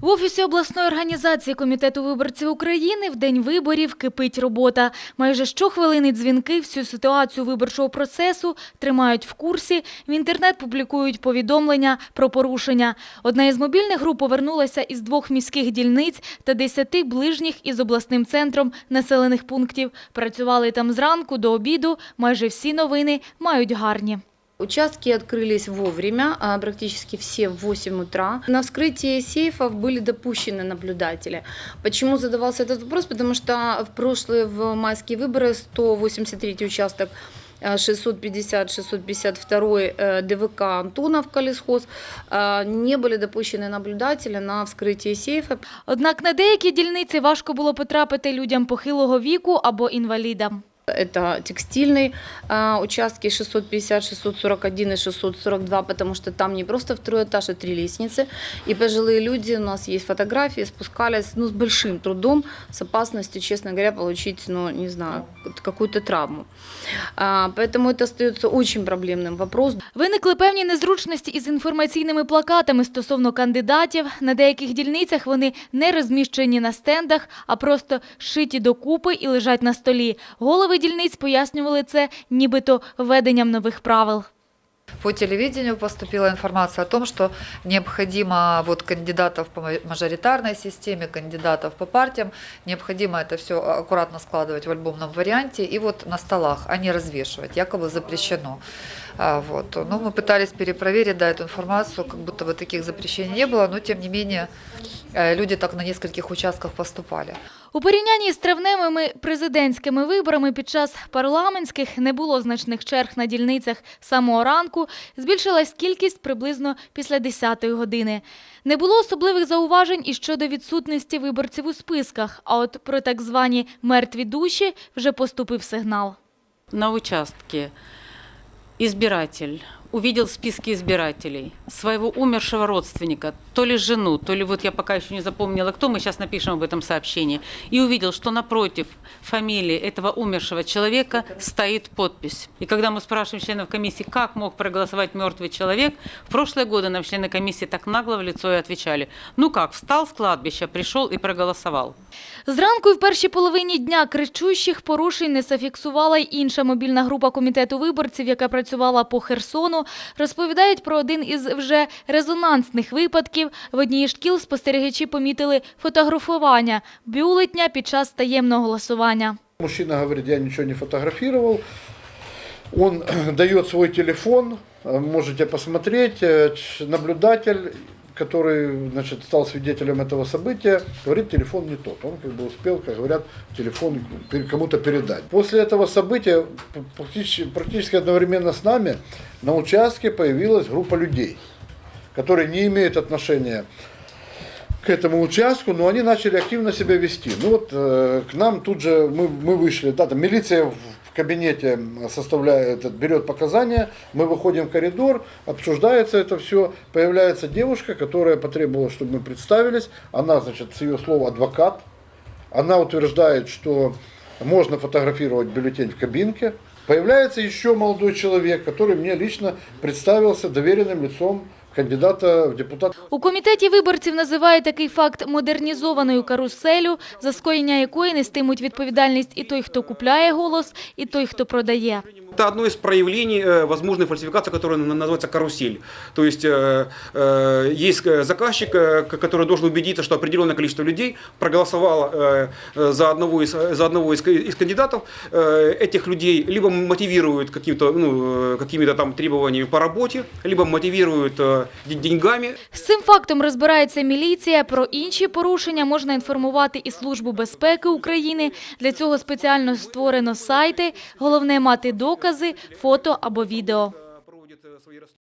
В офісі обласної організації Комітету виборців України в день виборів кипить робота. Майже щохвилини дзвінки всю ситуацію виборчого процесу тримають в курсі. В інтернет публікують повідомлення про порушення. Одна із мобільних груп повернулася із двох міських дільниць та десяти ближніх із обласним центром населених пунктів. Працювали там зранку до обіду. Майже всі новини мають гарні. Участки открылись вовремя, а, практически все в 8 утра. На вскрытии сейфов были допущены наблюдатели. Почему задавался этот вопрос? Потому что в прошлые в майские выборы 183 участок а, 650-652 э, ДВК Антоновка лесхоз а, не были допущены наблюдатели на вскрытие сейфа. Однак на деякі дільниці важко було потрапити людям похилого віку або інвалідам. Это текстильные а, участки 650, 641 и 642, потому что там не просто второй этаж, а три лестницы. И пожилые люди, у нас есть фотографии, спускались ну, с большим трудом, с опасностью, честно говоря, получить, ну, не знаю, какую-то травму. А, поэтому это остается очень проблемным вопрос. Виникли певні незручності із інформаційними плакатами стосовно кандидатів. На деяких дільницях вони не розміщені на стендах, а просто шиті докупи і лежать на столі. Голови дільниць пояснювали це нібито введенням нових правил. По телевидению поступила информация о том, что необходимо вот кандидатов по мажоритарной системе, кандидатов по партиям, необходимо это все аккуратно складывать в альбомном варианте и вот на столах, а не развешивать, якобы запрещено. А, Вот. Но мы пытались перепроверить да, эту информацию, как будто бы таких запрещений не было, но тем не менее э, люди так на нескольких участках поступали. У порівнянні з травневими президентськими виборами під час парламентських не було значних черг на дільницях з самого ранку. Збільшилась кількість приблизно після 10-ї години. Не було особливих зауважень і щодо відсутності виборців у списках, а от про так звані мертві душі вже поступив сигнал. на участке избиратель увидел списки избирателей своего умершего родственника, то ли жену, то ли вот я пока еще не запомнила, кто, мы сейчас напишем об этом сообщении, и увидел, что напротив фамилии этого умершего человека стоит подпись. И когда мы спрашиваем членов комиссии, как мог проголосовать мертвый человек, в прошлые годы нам члены комиссии так нагло в лицо и отвечали, ну как, встал с кладбища, пришел и проголосовал. Зранку і в першій половині дня кричущих порушень не зафіксувала й інша мобільна група комітету виборців, яка працювала по Херсону. Розповідають про один із вже резонансних випадків. В одній шкіл спостерігачі помітили фотографування бюлетня під час таємного голосування. Мужчина говорить, я нічого не фотографував. Он дає свій телефон, э, можете посмотреть. Э, Наблюдатель, который значит, стал свидетелем этого события, говорит, телефон не тот. Он как бы успел, как говорят, телефон кому-то передать. После этого события практически, практически одновременно с нами на участке появилась группа людей, которые не имеют отношения к этому участку, но они начали активно себя вести. Ну вот э, к нам тут же мы, мы вышли, да, там милиция в кабинете составляет, берет показания, мы выходим в коридор, обсуждается это все, появляется девушка, которая потребовала, чтобы мы представились, она, значит, с ее слова адвокат, она утверждает, что можно фотографировать бюллетень в кабинке. Появляется еще молодой человек, который мне лично представился доверенным лицом кандидата в депутат. У комітеті виборців називають такий факт модернізованою каруселю, за скоєння якої нестимуть відповідальність і той, хто купляє голос, і той, хто продає Это одно из проявлений э, возможной фальсификации, которая на- называется карусель. То есть э, э, есть э, заказчик, э, к- который должен убедиться, что определенное количество людей проголосовало э, э, за одного из, за одного из, ка- из кандидатов. Э, Этих людей либо мотивируют каким-то, ну, э, какими-то там требованиями по работе, либо мотивируют э, де- деньгами. З цим фактом розбирається міліція. Про інші порушення можна інформувати і Службу безпеки України. Для цього спеціально створено сайти. Головне мати докази, фото або відео.